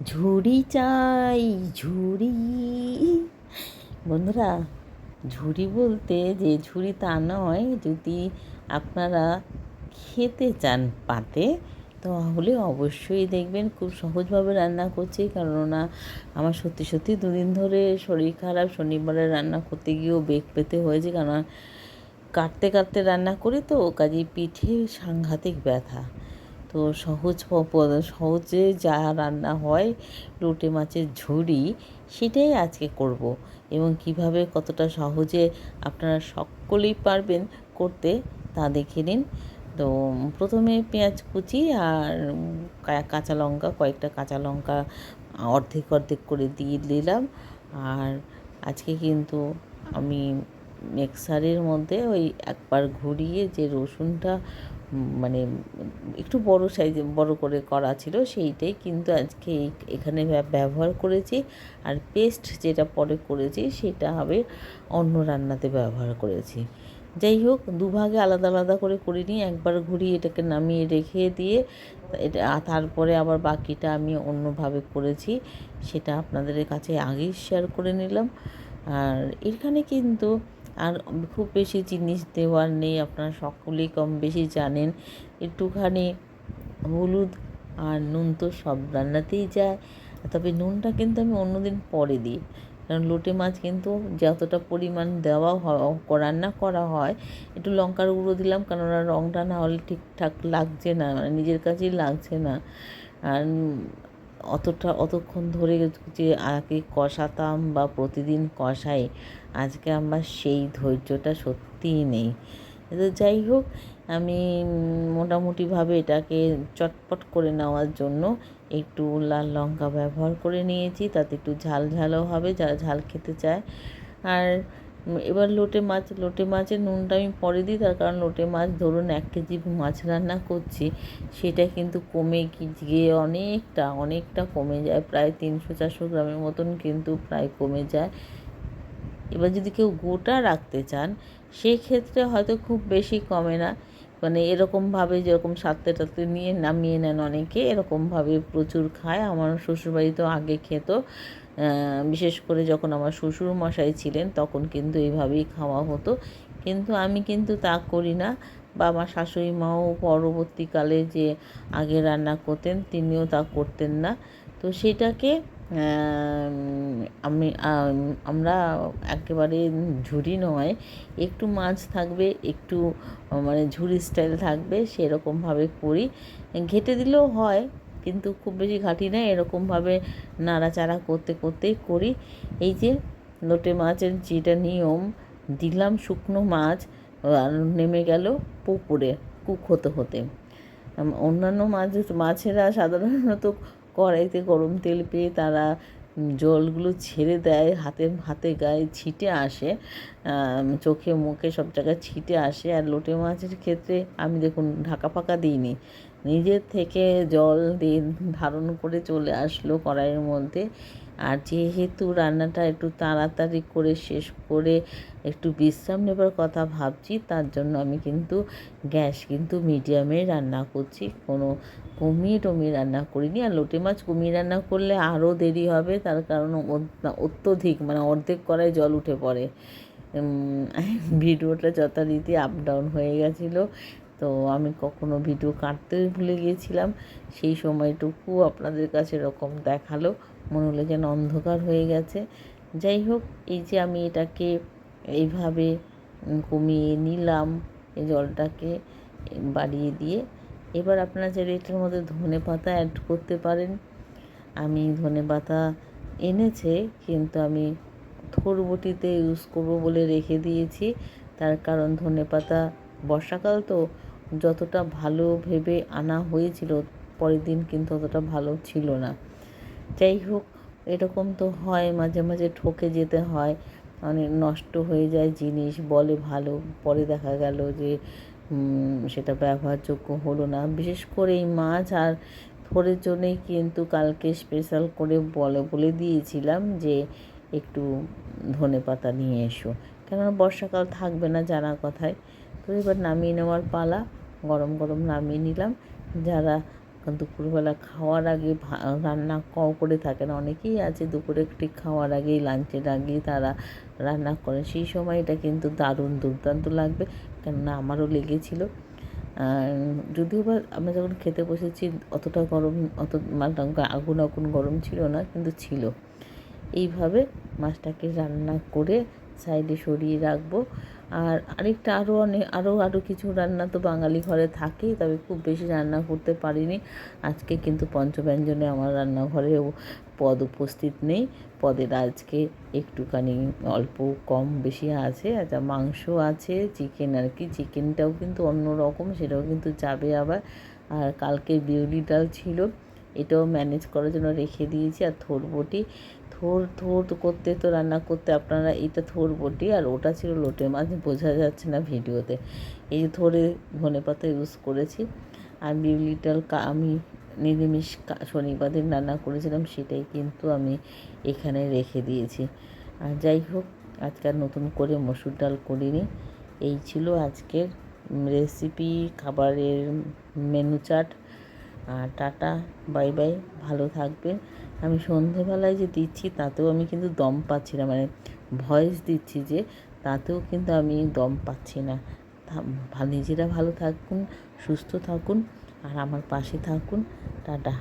ঝুড়ি চাই, ঝুড়ি। বন্ধুরা, ঝুড়ি বলতে যে ঝুড়ি তা নয়, যদি আপনারা খেতে চান পাতে, তাহলে অবশ্যই দেখবেন খুব সহজভাবে রান্না করছি, কেননা আমার সত্যি সত্যি দুদিন ধরে শরীর খারাপ, শনিবারে রান্না করতে গিয়েও বেগ পেতে হয়েছে, কেননা কাটতে কাটতে রান্না করি তো, কাজেই পিঠে সাংঘাতিক ব্যথা। তো সহজ সহজে যা রান্না হয় লোটে মাছের ঝুড়ি, সেটাই আজকে করব। এবং কীভাবে কতটা সহজে আপনারা সকলেই পারবেন করতে, তা দেখে নিন। তো প্রথমে পেঁয়াজ কুচি আর কাঁচা লঙ্কা, কয়েকটা কাঁচা লঙ্কা অর্ধেক অর্ধেক করে দিয়ে দিলাম। আর আজকে কিন্তু আমি মিক্সারের মধ্যে ওই একবার ঘুরিয়ে যে রসুনটা মানে একটু বড় সাইজে বড় করে করা ছিল সেইটাই কিন্তু আজকে এখানে ব্যবহার করেছি। আর পেস্ট যেটা পরে করেছি সেটা হবে অন্য রান্নাতে ব্যবহার করেছি। যাই হোক, দুভাগে আলাদা আলাদা করে করিনি, একবার ঘুরিয়ে এটাকে নামিয়ে রেখে দিয়ে এটা তারপরে আবার বাকিটা আমি অন্যভাবে করেছি, সেটা আপনাদের কাছে আগেই শেয়ার করে নিলাম। আর এখানে কিন্তু আর খুব বেশি জিনিস দেওয়ার নেই, আপনারা সকলেই কম বেশি জানেন। একটুখানি হলুদ আর নুন তো সব রান্নাতেই যায়। তবে নুনটা কিন্তু আমি অন্যদিন পরে দিই। কারণ লোটে মাছ কিন্তু যতটা পরিমাণ দেওয়া রান্না করা হয়, একটু লঙ্কার গুঁড়ো দিলাম কেননা রঙটা না হলে ঠিকঠাক লাগছে না মানে নিজের কাছেই লাগছে না। আর অতটা অতক্ষণ ধরে যে আগে কষাতাম বা প্রতিদিন কষাই আজকে আমার সেই ধৈর্যটা সত্যিই নেই। তো যাই হোক, আমি মোটামুটিভাবে এটাকে চটপট করে নেওয়ার জন্য একটু লাল লঙ্কা ব্যবহার করে নিয়েছি, তাতে একটু ঝাল ঝালও হবে যারা ঝাল খেতে চায়। আর এবার লোটে মাছ, লোটে মাছের নুনটা আমি পরে দিই, তার কারণ লোটে মাছ ধরুন এক কেজি মাছ রান্না করছি, সেটা কিন্তু কমে গিয়ে অনেকটা অনেকটা কমে যায়, প্রায় তিনশো, চারশো গ্রামের মতন কিন্তু প্রায় কমে যায়। এবার যদি কেউ গোটা রাখতে চান, সেক্ষেত্রে হয়তো খুব বেশি কমে না। মানে এরকমভাবে যেরকম সাথে টাতে নিয়ে নামিয়ে নেন অনেকে, এরকমভাবে প্রচুর খায়। আমার শ্বশুরবাড়ি তো আগে খেত। বিশেষ করে যখন আমার শ্বশুর মশাই ছিলেন, তখন কিন্তু এইভাবেই খাওয়া হতো। কিন্তু আমি কিন্তু তা করি না। বা আমার শাশুড়ি মাও পরবর্তীকালে যে আগে রান্না করতেন, তিনিও তা করতেন না। তো সেটাকে আমি আমরা একেবারে ঝুড়ি নয়, একটু মাছ থাকবে, একটু মানে ঝুড়ি স্টাইল থাকবে, সেরকমভাবে করি। ঘেটে দিলেও হয় কিন্তু খুব বেশি ঘাটি না, এরকমভাবে নাড়াচাড়া করতে করতেই করি। এই যে লোটে মাছের যেটা নিয়ম, দিলাম শুকনো মাছ নেমে গেল পুকুরে কুক হতে হতে। অন্যান্য মাছ, মাছেরা সাধারণত কড়াইতে গরম তেল পেয়ে তারা জলগুলো ছেড়ে দেয়, হাতে হাতে গায়ে ছিটে আসে চোখে, মুখে সব জায়গায় ছিটে আসে। আর লোটে মাছের ক্ষেত্রে আমি দেখুন ঢাকা ফাঁকা দিইনি। নিজের থেকে জল দিয়ে ধারণ করে চলে আসলো কড়াইয়ের মধ্যে। আর যেহেতু রান্নাটা একটু তাড়াতাড়ি করে শেষ করে একটু বিশ্রাম নেবার কথা ভাবছি, তার জন্য আমি কিন্তু গ্যাস কিন্তু মিডিয়ামে রান্না করছি। কোনো কমিয়ে টমিয়ে রান্না করিনি। আর লোটে মাছ কমিয়ে রান্না করলে আরও দেরি হবে, তার কারণ অত্যধিক মানে অর্ধেক করায় জল উঠে পড়ে। ভিডিওটা যথারীতি আপ ডাউন হয়ে গেছিল। তো আমি কখনো ভিডিও কাটতেই ভুলে গিয়েছিলাম। সেই সময়টুকু আপনাদের কাছে এরকম দেখাল। মনে হলো যেন অন্ধকার হয়ে গেছে। যাই হোক, এই যে আমি এটাকে এইভাবে কমিয়ে নিলাম, এই জলটাকে বাড়িয়ে দিয়ে। এবার আপনারা চাইলে এটার মধ্যে ধনে পাতা অ্যাড করতে পারেন। আমি ধনে পাতা এনেছে, কিন্তু আমি থোরবটিতে ইউজ করব বলে রেখে দিয়েছি। তার কারণ ধনে পাতা বর্ষাকাল তো যতটা ভালো ভেবে আনা হয়েছিল, পরের দিন কিন্তু অতটা ভালো ছিল না। যাই হোক, এরকম তো হয়, মাঝে মাঝে ঠকে যেতে হয়। অনেক নষ্ট হয়ে যায় জিনিস, বলে ভালো, পরে দেখা গেল যে সেটা ব্যবহারযোগ্য হলো না। বিশেষ করে এই মাছ আর থোড়ের জন্যেই কিন্তু কালকে স্পেশাল করে বলে বলে দিয়েছিলাম যে, একটু ধনে পাতা নিয়ে এসো। কেননা বর্ষাকাল থাকবে না জানা কথায়। তো এবার নামিয়ে নেওয়ার পালা। গরম গরম নামিয়ে নিলাম। যারা দুপুরবেলা খাওয়ার আগে রান্না ক করে থাকেন অনেকেই আছে দুপুরে ঠিক খাওয়ার আগেই, লাঞ্চের আগেই তারা রান্না করে। সেই সময়টা কিন্তু দারুণ দুর্দান্ত লাগবে, কেননা আমারও লেগেছিলো। যদিও বা আমরা যখন খেতে বসেছি, অতটা গরম, অত মানে আগুন আগুন গরম ছিল না, কিন্তু ছিল। এইভাবে মাছটাকে রান্না করে সাইডে সরিয়ে রাখব। আর আরেকটা আরও অনেক আরও আরও কিছু রান্না তো বাঙালি ঘরে থাকেই তবে খুব বেশি রান্না করতে পারিনি। আজকে কিন্তু পঞ্চব্যঞ্জনে আমার রান্নাঘরেও পদ উপস্থিত নেই। পদের আজকে একটুখানি অল্প কম বেশি আছে আচ্ছা মাংস আছে, চিকেন আর কি, চিকেনটাও কিন্তু অন্য রকম, সেটাও কিন্তু যাবে আবার। আর কালকে বিউলি ডাল ছিল, এটাও ম্যানেজ করার জন্য রেখে দিয়েছি, আর থোর বটি থোর থোর করতে, তো রান্না করতে আপনারা এটা থোর বটি আর ওটা ছিল লোটে মাছ, বোঝা যাচ্ছে না ভিডিওতে। এই থোরে ধনে পাতা ইউজ করেছি। আর বিউলি ডাল কা- আমি নিরামিষ শনিবার দিন রান্না করেছিলাম, সেটাই কিন্তু আমি এখানে রেখে দিয়েছি। আর যাই হোক, আজকে আর নতুন করে মসুর ডাল করিনি। এই ছিল আজকের রেসিপি খাবারের মেনু চাট আর টাটা, বাই বাই, ভালো থাকবেন। আমি সন্ধেবেলায় যে দিচ্ছি, তাতেও আমি কিন্তু দম পাচ্ছি না। মানে ভয়েস দিচ্ছি যে, তাতেও কিন্তু আমি দম পাচ্ছি না। নিজেরা ভালো থাকুন, সুস্থ থাকুন, আর আমার পাশে থাকুন। টাটা।